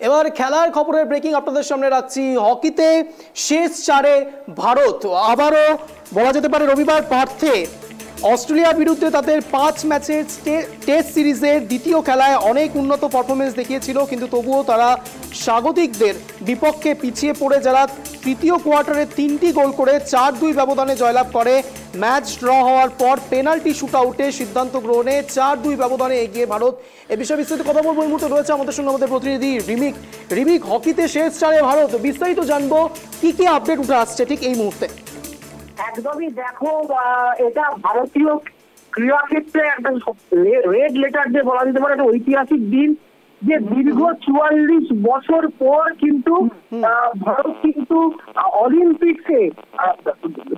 এবার খেলার খবরের ব্রেকিং আপনাদের সামনে রাখছি। হকিতে শেষ চারে ভারত। আবারও বলা যেতে পারে রবিবার পার্থে অস্ট্রেলিয়ার বিরুদ্ধে তাদের পাঁচ ম্যাচের টেস্ট সিরিজের দ্বিতীয় খেলায় অনেক উন্নত পারফরমেন্স দেখিয়েছিল, কিন্তু তবুও তারা স্বাগতিকদের বিপক্ষে পিছিয়ে পড়ে যারা তৃতীয় কোয়ার্টারে তিনটি গোল করে চার দুই ব্যবধানে জয়লাভ করে। ম্যাচ ড্র হওয়ার পর পেনাল্টি শুট আউটে সিদ্ধান্ত গ্রহণে চার দুই ব্যবধানে এগিয়ে ভারত। এ বিষয়ে বিস্তারিত কথা বলব, এই মুহূর্তে রয়েছে আমাদের সঙ্গে আমাদের প্রতিনিধি রিমিক। রিমিক, হকিতে শেষ চারে ভারত। বিস্তারিত জানব, কি কি আপডেট উঠে আসছে ঠিক এই মুহূর্তে। একদমই দেখো এটা ভারতীয় ক্রীড়াক্ষেত্রে একটা রেড লেটার দিয়ে বলা যেতে পারে একটা ঐতিহাসিক দিন যে দীর্ঘ চুয়াল্লিশ বছর পর কিন্তু ভারত কিন্তু অলিম্পিক্সে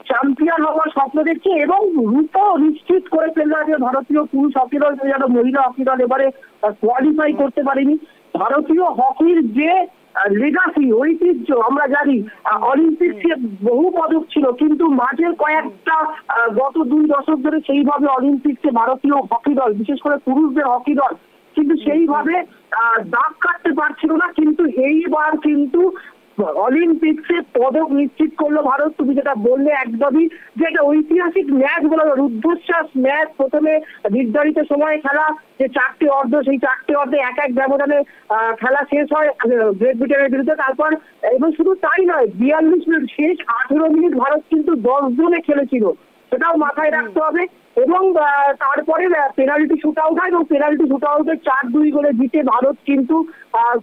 চ্যাম্পিয়ন হওয়ার স্বপ্ন দেখছে এবং রূপ নিশ্চিত করে ফেলল যে ভারতীয় পুরুষ হকি দল যেন মহিলা হকি দল এবারে কোয়ালিফাই করতে পারেনি। ভারতীয় হকির যে লেগাসি ঐতিহ্য আমরা জানি অলিম্পিক্সে বহু পদক ছিল কিন্তু মাঝের কয়েকটা গত দুই দশক ধরে সেইভাবে অলিম্পিক্সে ভারতীয় হকি দল বিশেষ করে পুরুষদের হকি দল কিন্তু সেইভাবে আহ, দাগ কাটতে পারছিল না কিন্তু এইবার কিন্তু অলিম্পিক্সে পদক নিশ্চিত করল ভারত। তুমি যেটা বললে একদমই যে একটা ঐতিহাসিক ম্যাচ বলা রুদ্ধশ্বাস ম্যাচ প্রথমে নির্ধারিত সময়ে খেলা, যে চারটে অর্ধ, সেই চারটে অর্ধে এক এক ব্যবধানে খেলা শেষ হয় গ্রেট ব্রিটেনের বিরুদ্ধে। তারপর, এবং শুধু তাই নয়, বিয়াল্লিশ মিনিট শেষ, আঠেরো মিনিট ভারত কিন্তু দশ জনে খেলেছিল। সেটাও মাথায় রাখতে হবে। এবং তারপরে পেনাল্টি শুট আউট হয় এবং পেনাল্টি শুট আউটে চার দুই গোলে জিতে ভারত কিন্তু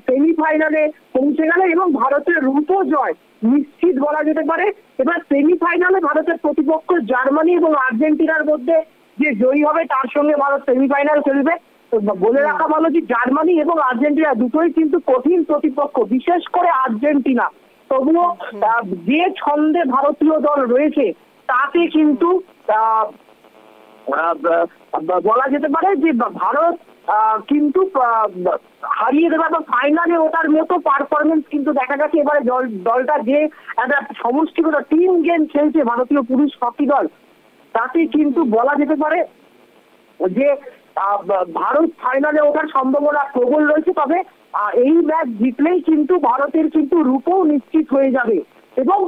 সেমিফাইনালে পৌঁছে গেল এবং ভারতের রূপ জয় নিশ্চিত বলা যেতে পারে। এবার সেমিফাইনালে ভারতের প্রতিপক্ষ জার্মানি এবং আর্জেন্টিনার মধ্যে যে জয়ী হবে, তার সঙ্গে ভারত সেমিফাইনাল খেলবে। বলে রাখা ভালো যে জার্মানি এবং আর্জেন্টিনা দুটোই কিন্তু কঠিন প্রতিপক্ষ, বিশেষ করে আর্জেন্টিনা। তবুও যে ছন্দে ভারতীয় দল রয়েছে তাতে কিন্তু বলা যেতে পারে যে ভারত কিন্তু হারিয়ে দেবে বা ফাইনালে ওটার মতো পারফরমেন্স কিন্তু দেখা গেছে এবারে দল- দলটা যে একটা সমষ্টিগত টিম গেম খেলছে ভারতীয় পুরুষ হকি দল, তাতে কিন্তু বলা যেতে পারে যে ভারত ফাইনালে ওঠার সম্ভাবনা প্রবল রয়েছে, তবে এই ম্যাচ জিতলেই কিন্তু ভারতের কিন্তু রূপও নিশ্চিত হয়ে যাবে। এবং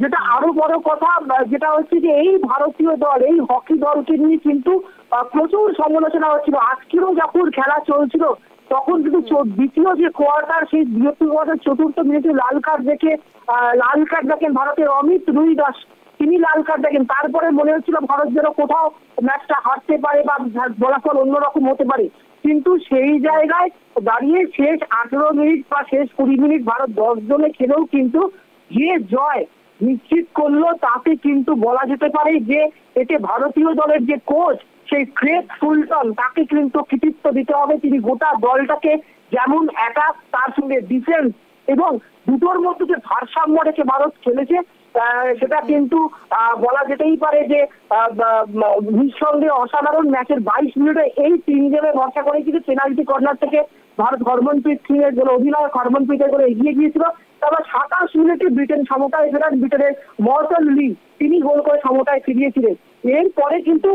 যেটা আরও বড় কথা যেটা হচ্ছে যে এই ভারতীয় দল, এই হকি দলকে নিয়ে কিন্তু প্রচুর সমালোচনা হচ্ছিল। আজকেরও যখন খেলা চলছিল, তখন কিন্তু দ্বিতীয় যে কোয়ার্টার সেই দ্বিতীয় কোয়ার্টার চতুর্থ মিনিটে লাল কার্ড দেখে লাল কার্ড দেখেন ভারতের অমিত রুই দাস। তিনি লাল কার্ড দেখেন। তারপরে মনে হচ্ছিল ভারত যেন কোথাও ম্যাচটা হারতে পারে বা ফলাফল অন্যরকম হতে পারে। কিন্তু সেই জায়গায় দাঁড়িয়ে শেষ আঠেরো মিনিট বা শেষ কুড়ি মিনিট ভারত দশ জনে খেলেও কিন্তু যে জয়, নিশ্চিত করল তাতে কিন্তু বলা যেতে পারে যে এতে ভারতীয় দলের যে কোচ, সেই ক্রেক ফুলটন তাকে কিন্তু কৃতিত্ব দিতে হবে। তিনি গোটা দলটাকে যেমন একা তার সঙ্গে ডিফেন্স এবং দুটোর মধ্যে যে ভারসাম্য রেখে ভারত খেলেছে সেটা কিন্তু বলা যেতেই পারে যে নিঃসন্দেহে অসাধারণ ম্যাচের বাইশ মিনিটে এই তিন গেমে ভরসা করে কিন্তু পেনাল্টি কর্নার থেকে ভারত হরমনপ্রীত সিং এর গোলে অধিনায়ক হরমনপ্রীতের এগিয়ে গিয়েছিল। তারপর সাতাশ মিনিটে ব্রিটেন সমতায় ফেরান ব্রিটেনের মর্টন লি। তিনি গোল করে সমতায় ফিরিয়েছিলেন। এরপরে কিন্তু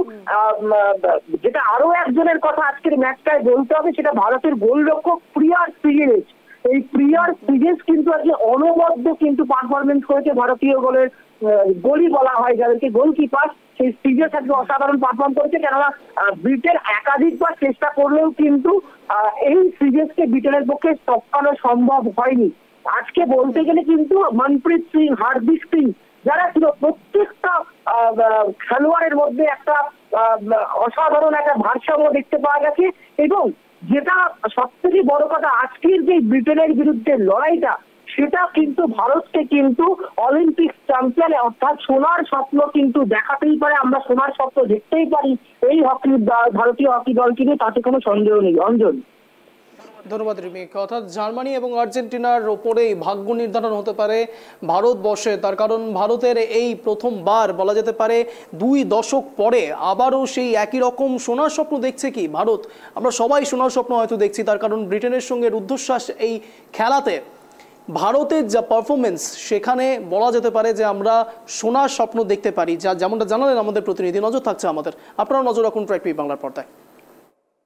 যেটা আরও একজনের কথা আজকের ম্যাচটায় বলতে হবে, সেটা ভারতের গোলরক্ষক প্রিয়ার সিরিজ এই প্রিয়ার সিরিজ কিন্তু আজকে অনবদ্য কিন্তু পারফরমেন্স করেছে ভারতীয় গোলের গোলই বলা হয় যাদেরকে গোলকিপার সেই সিরিজ আজকে অসাধারণ পারফর্ম করেছে। কেননা ব্রিটেন একাধিকবার চেষ্টা করলেও কিন্তু এই সিরিজকে ব্রিটেনের পক্ষে টপকানো সম্ভব হয়নি। আজকে বলতে গেলে কিন্তু মনপ্রীত সিং, হার্দিক সিং, যারা ছিল প্রত্যেকটা খেলোয়াড়ের মধ্যে একটা অসাধারণ একটা ভারসাম্য দেখতে পাওয়া গেছে এবং যেটা সব থেকে বড় কথা, আজকের যে ব্রিটেনের বিরুদ্ধে লড়াইটা, সেটা কিন্তু ভারতকে কিন্তু অলিম্পিক চ্যাম্পিয়নে, অর্থাৎ সোনার স্বপ্ন কিন্তু দেখাতেই পারে, আমরা সোনার স্বপ্ন দেখতেই পারি, এই হকি, ভারতীয় হকি দল কিন্তু তাতে কোনো সন্দেহ নেই অঞ্জন ধন্যবাদ রিমিক অর্থাৎ জার্মানি এবং আর্জেন্টিনার ওপরেই ভাগ্য নির্ধারণ হতে পারে ভারতবর্ষে। তার কারণ ভারতের এই প্রথমবার বলা যেতে পারে দুই দশক পরে আবারও সেই একই রকম সোনার স্বপ্ন দেখছে কি ভারত? আমরা সবাই সোনার স্বপ্ন হয়তো দেখছি, তার কারণ ব্রিটেনের সঙ্গে রুদ্ধশ্বাস এই খেলাতে ভারতের যা পারফরমেন্স সেখানে বলা যেতে পারে যে আমরা সোনার স্বপ্ন দেখতে পারি। যা যেমনটা জানালেন আমাদের প্রতিনিধি, নজর থাকছে আমাদের। আপনারা নজর রাখুন ট্রাইক বাংলার পর্দায়।